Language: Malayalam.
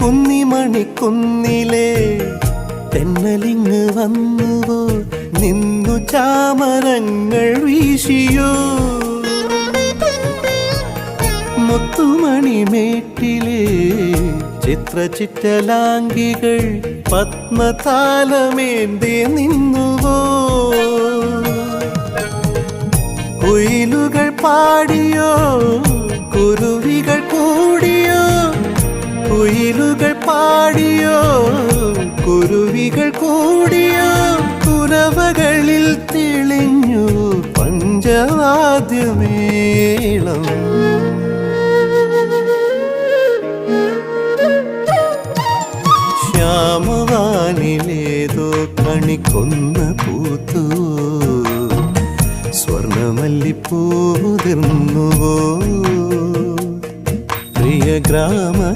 കുന്നിമണി കുന്നിലെ തെന്നലിങ് വന്നുവോ? നിന്നു ചാമരങ്ങൾ വീശിയോ? മുത്തുമണിമേട്ടിലെ ചിത്രചിറ്റലാംഗികൾ പത്മതാലമേന്തി നിന്നുവോ? കുയിലുകൾ പാടിയോ? കുയിലുകൾ പാടിയോ? കുരുവികൾ കൂടിയോ? കുറവകളിൽ തെളിഞ്ഞു പഞ്ചവാദ്യമേളം. ശ്യാമവാനിലേതോ കണിക്കൊന്ന് പൂത്തു. സ്വർണമല്ലിപ്പൂതിർന്നുവോ പ്രിയ ഗ്രാമ